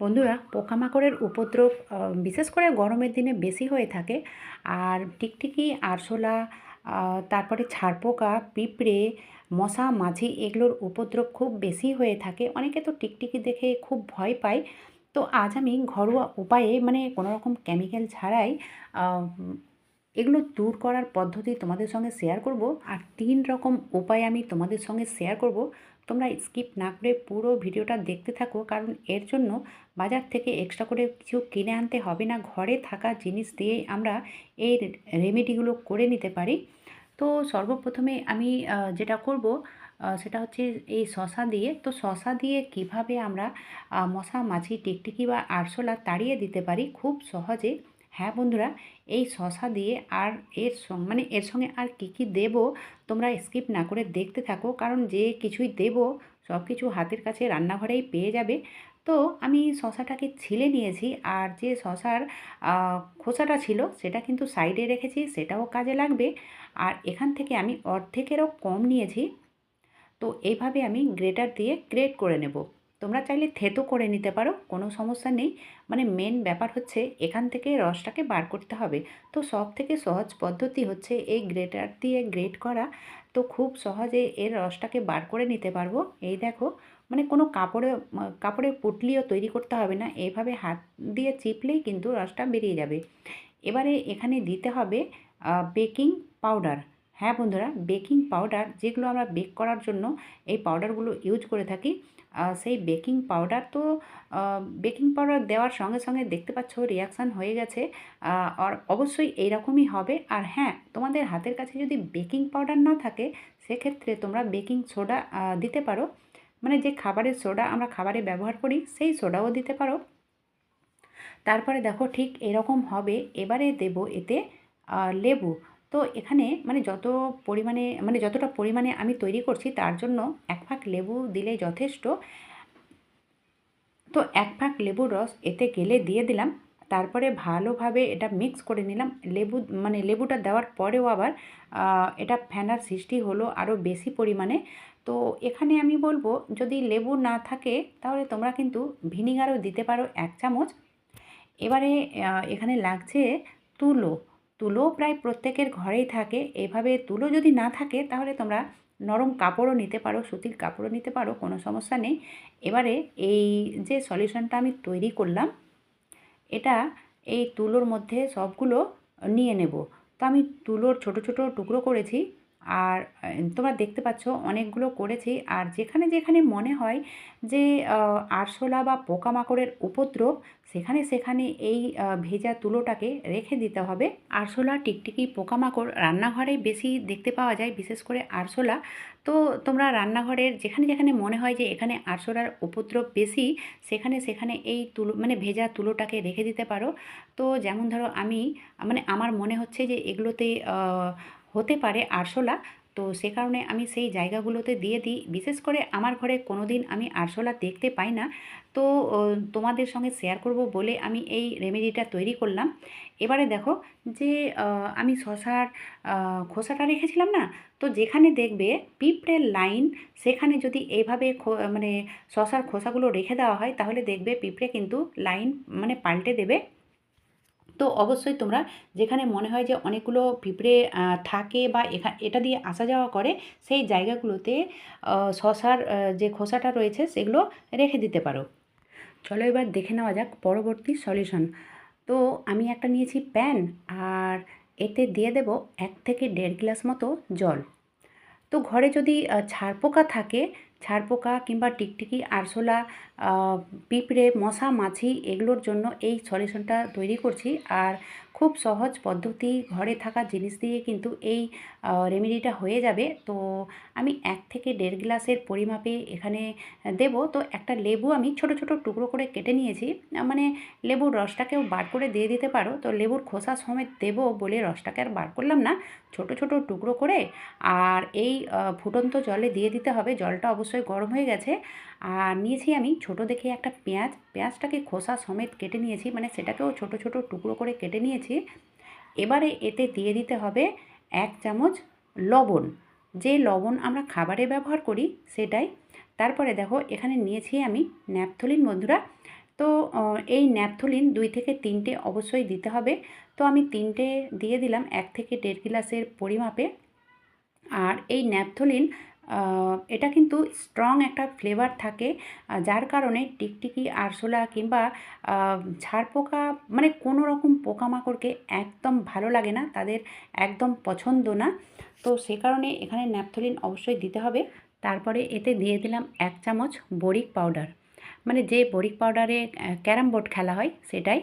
বন্ধুরা, পোকামাকড়ের উপদ্রব বিশেষ করে গরমের দিনে বেশি হয়ে থাকে। আর টিকটিকি আরশোলা তারপরে ছারপোকা পিঁপড়ে, মশা, মাঝি এগুলোর উপদ্রব খুব বেশি হয়ে থাকে। অনেকে তো টিকটিকি দেখে খুব ভয় পায়। তো আজ আমি ঘরোয়া উপায়ে মানে কোনো রকম কেমিক্যাল ছাড়াই এগুলো দূর করার পদ্ধতি তোমাদের সঙ্গে শেয়ার করব। আর তিন রকম উপায় আমি তোমাদের সঙ্গে শেয়ার করব। তোমরা স্কিপ না করে পুরো ভিডিওটা দেখতে থাকো, কারণ এর জন্য বাজার থেকে এক্সট্রা করে কিছু কিনে আনতে হবে না। ঘরে থাকা জিনিস দিয়েই আমরা এই রেমেডিগুলো করে নিতে পারি। তো সর্বপ্রথমে আমি যেটা করব সেটা হচ্ছে এই শশা দিয়ে। তো শশা দিয়ে কীভাবে আমরা মশা, মাছি, টিকটিকি বা আরশোলা তাড়িয়ে দিতে পারি? খুব সহজে হ্যাঁ বন্ধুরা, এই শশা দিয়ে আর এর মানে এর সঙ্গে আর কী কী দেবো তোমরা স্কিপ না করে দেখতে থাকো, কারণ যে কিছুই দেবো সব কিছু হাতের কাছে রান্নাঘরেই পেয়ে যাবে। তো আমি শশাটাকে ছিলে নিয়েছি আর যে শশার খোসাটা ছিল সেটা কিন্তু সাইডে রেখেছি, সেটাও কাজে লাগবে। আর এখান থেকে আমি অর্ধেকেরও কম নিয়েছি। তো এইভাবে আমি গ্রেটার দিয়ে গ্রেট করে নেব। তোমরা চাইলে থেতো করে নিতে পারো, কোনো সমস্যা নেই। মানে মেন ব্যাপার হচ্ছে এখান থেকে রসটাকে বার করতে হবে। তো সব থেকে সহজ পদ্ধতি হচ্ছে এই গ্রেটার দিয়ে গ্রেট করা। তো খুব সহজে এর রসটাকে বার করে নিতে পারব। এই দেখো মানে কোনো কাপড়ে কাপড়ে পুটলিও তৈরি করতে হবে না। এইভাবে হাত দিয়ে চিপলেই কিন্তু রসটা বেরিয়ে যাবে। এবারে এখানে দিতে হবে বেকিং পাউডার। হ্যাঁ বন্ধুরা, বেকিং পাউডার যেগুলো আমরা বেক করার জন্য এই পাউডারগুলো ইউজ করে থাকি। সেই বেকিং পাউডার তো বেকিং পাউডার দেওয়ার সঙ্গে সঙ্গে দেখতে পাচ্ছ রিয়াকশান হয়ে গেছে। আর অবশ্যই এইরকমই হবে। আর হ্যাঁ তোমাদের হাতের কাছে যদি বেকিং পাউডার না থাকে, সেক্ষেত্রে তোমরা বেকিং সোডা দিতে পারো। মানে যে খাবারের সোডা আমরা খাবারে ব্যবহার করি, সেই সোডাও দিতে পারো। তারপরে দেখো ঠিক এরকম হবে। এবারে দেব এতে লেবু। তো এখানে মানে যত পরিমাণে মানে যতটা পরিমাণে আমি তৈরি করছি তার জন্য এক ফাঁক লেবু দিলে যথেষ্ট। তো এক ফাঁক লেবুর রস এতে গেলে দিয়ে দিলাম। তারপরে ভালোভাবে এটা মিক্স করে নিলাম। লেবু মানে লেবুটা দেওয়ার পরেও আবার এটা ফেনার সৃষ্টি হলো আরও বেশি পরিমাণে। তো এখানে আমি বলব, যদি লেবু না থাকে তাহলে তোমরা কিন্তু ভিনিগারও দিতে পারো এক চামচ। এবারে এখানে লাগছে তুলো। তুলো প্রায় প্রত্যেকের ঘরেই থাকে। এভাবে তুলো যদি না থাকে, তাহলে তোমরা নরম কাপড়ও নিতে পারো, সুতির কাপড়ও নিতে পারো, কোনো সমস্যা নেই। এবারে এই যে সলিউশনটা আমি তৈরি করলাম, এটা এই তুলোর মধ্যে সবগুলো নিয়ে নেব। তো আমি তুলোর ছোট ছোট টুকরো করেছি। আর তোমরা দেখতে পাচ্ছ অনেকগুলো করেছি। আর যেখানে যেখানে মনে হয় যে আরশোলা বা পোকামাকড়ের উপদ্রব, সেখানে সেখানে এই ভেজা তুলোটাকে রেখে দিতে হবে। আরশোলা টিকটিকি পোকামাকড় রান্নাঘরে বেশি দেখতে পাওয়া যায়, বিশেষ করে আরশোলা। তো তোমরা রান্নাঘরের যেখানে যেখানে মনে হয় যে, এখানে আরশোলার উপদ্রব বেশি, সেখানে সেখানে এই তুলো মানে ভেজা তুলোটাকে রেখে দিতে পারো। তো যেমন ধরো আমি মানে আমার মনে হচ্ছে যে, এগুলোতে হতে পারে আরশোলা। তো সে কারণে আমি সেই জায়গাগুলোতে দিয়ে দিই। বিশেষ করে আমার ঘরে কোনো দিন আমি আরশোলা দেখতে পাই না। তো তোমাদের সঙ্গে শেয়ার করব বলে আমি এই রেমেডিটা তৈরি করলাম। এবারে দেখো যে আমি শশার খোসাটা রেখেছিলাম না? তো যেখানে দেখবে পিঁপড়ের লাইন, সেখানে যদি এইভাবে মানে শশার খোসাগুলো রেখে দেওয়া হয়, তাহলে দেখবে পিঁপড়ে কিন্তু লাইন মানে পাল্টে দেবে। তো অবশ্যই তোমরা যেখানে মনে হয় যে অনেকগুলো পিঁপড়ে থাকে বা এখা এটা দিয়ে আসা যাওয়া করে সেই জায়গাগুলোতে শশার যে খোসাটা রয়েছে সেগুলো রেখে দিতে পারো। চলো এবার দেখে নেওয়া যাক পরবর্তী সলিউশন। তো আমি একটা নিয়েছি প্যান আর এতে দিয়ে দেব এক থেকে দেড় গ্লাস মতো জল। তো ঘরে যদি আহ, ছারপোকা থাকে ছারপোকা কিংবা টিকটিকি আরশোলা পিঁপড়ে, মশা, মাছি এগুলোর জন্য এই সলিউশনটা তৈরি করছি। আর খুব সহজ পদ্ধতি ঘরে থাকা জিনিস দিয়ে কিন্তু এই রেমেডিটা হয়ে যাবে। তো আমি এক থেকে দেড় গ্লাসের পরিমাপে এখানে দেব। তো একটা লেবু আমি ছোট ছোট টুকরো করে কেটে নিয়েছি। মানে লেবুর রসটাকেও বার করে দিয়ে দিতে পারো। তো লেবুর খোসা সমেত দেবো বলে রসটাকে আর বার করলাম না। ছোট ছোট টুকরো করে। আর এই ফুটন্ত জলে দিয়ে দিতে হবে। জলটা অবশ্যই গরম হয়ে গেছে। আর নিয়েছি আমি ছোট দেখে একটা পেঁয়াজ। পেঁয়াজটাকে খোসা সমেত কেটে নিয়েছি মানে সেটাকেও ছোট ছোট টুকরো করে কেটে নিয়েছি। এবারে এতে দিয়ে দিতে হবে এক চামচ লবণ। যে লবণ আমরা খাবারে ব্যবহার করি সেটাই। তারপরে দেখো, এখানে নিয়েছি আমি ন্যাপথলিন বন্ধুরা। তো এই ন্যাপথলিন দুই থেকে তিনটে অবশ্যই দিতে হবে। তো আমি তিনটে দিয়ে দিলাম, এক থেকে দেড় গ্লাসের পরিমাপে। আর এই ন্যাপথলিন এটা কিন্তু স্ট্রং একটা ফ্লেভার থাকে যার কারণে টিকটিকি, আরশোলা কিংবা ঝাড়পোকা মানে কোনো রকম পোকামাকড়কে একদম ভালো লাগে না, তাদের একদম পছন্দ না। তো সে কারণে এখানে ন্যাপথলিন অবশ্যই দিতে হবে। তারপরে এতে দিয়ে দিলাম এক চামচ বরিক পাউডার মানে যে বরিক পাউডারে ক্যারাম বোর্ড খেলা হয়, সেটাই।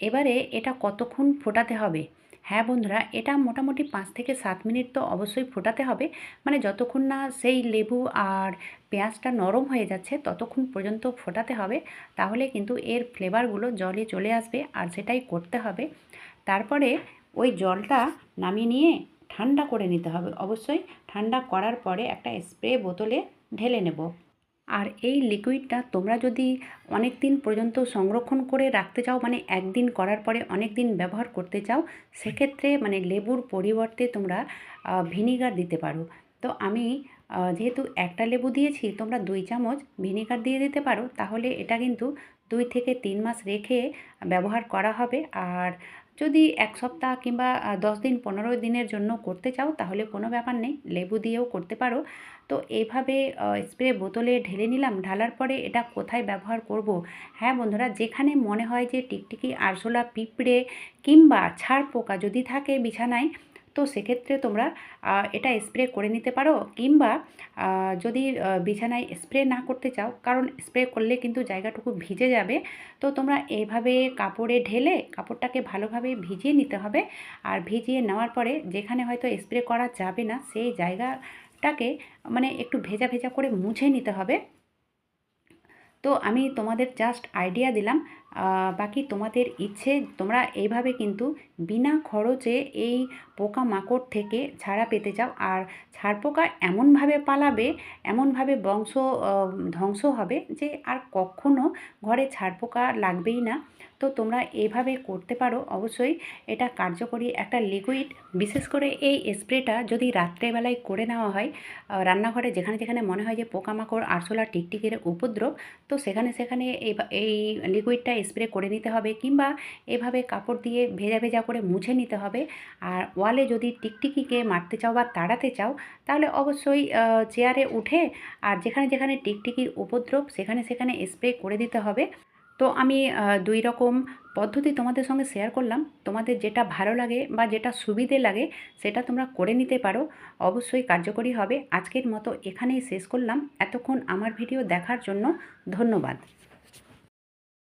এবারে এটা কতক্ষণ ফোটাতে হবে? হ্যাঁ বন্ধুরা, এটা মোটামুটি পাঁচ থেকে সাত মিনিট তো অবশ্যই ফোটাতে হবে। মানে যতক্ষণ না সেই লেবু আর পেঁয়াজটা নরম হয়ে যাচ্ছে, ততক্ষণ পর্যন্ত ফোটাতে হবে। তাহলে কিন্তু এর ফ্লেভারগুলো জলে চলে আসবে আর সেটাই করতে হবে। তারপরে ওই জলটা নামিয়ে নিয়ে ঠান্ডা করে নিতে হবে। অবশ্যই ঠান্ডা করার পরে একটা স্প্রে বোতলে ঢেলে নেব। আর এই লিকুইডটা তোমরা যদি অনেক দিন পর্যন্ত সংরক্ষণ করে রাখতে চাও মানে একদিন করার পরে অনেক দিন ব্যবহার করতে চাও, সেক্ষেত্রে মানে লেবুর পরিবর্তে তোমরা ভিনিগার দিতে পারো। তো আমি যেহেতু একটা লেবু দিয়েছি, তোমরা দুই চামচ ভিনিগার দিয়ে দিতে পারো। তাহলে এটা কিন্তু দুই থেকে তিন মাস রেখে ব্যবহার করা হবে। আর যদি এক সপ্তাহ কিংবা দশ দিন, পনেরো দিনের জন্য করতে চাও, তাহলে কোনো ব্যাপার নেই, লেবু দিয়েও করতে পারো। তো এভাবে স্প্রে বোতলে ঢেলে নিলাম, ঢালার পরে এটা কোথায় ব্যবহার করব? হ্যাঁ বন্ধুরা, যেখানে মনে হয় যে টিকটিকি, আরশোলা, পিঁপড়ে কিংবা ছাড় পোকা যদি থাকে বিছানায় তো সেক্ষেত্রে তোমরা এটা স্প্রে করে নিতে পারো কিংবা যদি বিছানায় স্প্রে না করতে চাও, কারণ স্প্রে করলে কিন্তু জায়গাটুকু ভিজে যাবে, তো তোমরা এইভাবে কাপড়ে ঢেলে কাপড়টাকে ভালোভাবে ভিজিয়ে নিতে হবে। আর ভিজিয়ে নেওয়ার পরে যেখানে হয়তো স্প্রে করা যাবে না, সেই জায়গাটাকে মানে একটু ভেজা ভেজা করে মুছে নিতে হবে। তো আমি তোমাদের জাস্ট আইডিয়া দিলাম। বাকি তোমাদের ইচ্ছে, তোমরা এইভাবে কিন্তু বিনা খরচে এই পোকামাকড় থেকে ছাড়া পেতে চাও। আর ছাড় পোকা এমনভাবে পালাবে, এমনভাবে বংশ ধ্বংস হবে যে আর কখনো ঘরে ছাড় পোকা লাগবেই না। তো তোমরা এইভাবে করতে পারো। অবশ্যই এটা কার্যকরী একটা লিকুইড বিশেষ করে এই স্প্রেটা যদি রাত্রেবেলায় করে নেওয়া হয় রান্নাঘরে যেখানে যেখানে মনে হয় যে পোকামাকড়, আরশোলা, টিকটিকির উপদ্রব, তো সেখানে সেখানে এই এই লিকুইডটা স্প্রে করে নিতে হবে কিংবা এভাবে কাপড় দিয়ে ভেজা ভেজা করে মুছে নিতে হবে। আর ওয়ালে যদি টিকটিকিকে মারতে চাও বা তাড়াতে চাও, তাহলে অবশ্যই চেয়ারে উঠে আর যেখানে যেখানে টিকটিকির উপদ্রব, সেখানে সেখানে স্প্রে করে দিতে হবে। তো আমি দুই রকম পদ্ধতি তোমাদের সঙ্গে শেয়ার করলাম। তোমাদের যেটা ভালো লাগে বা যেটা সুবিধে লাগে, সেটা তোমরা করে নিতে পারো। অবশ্যই কার্যকরী হবে। আজকের মতো এখানেই শেষ করলাম। এতক্ষণ আমার ভিডিও দেখার জন্য ধন্যবাদ।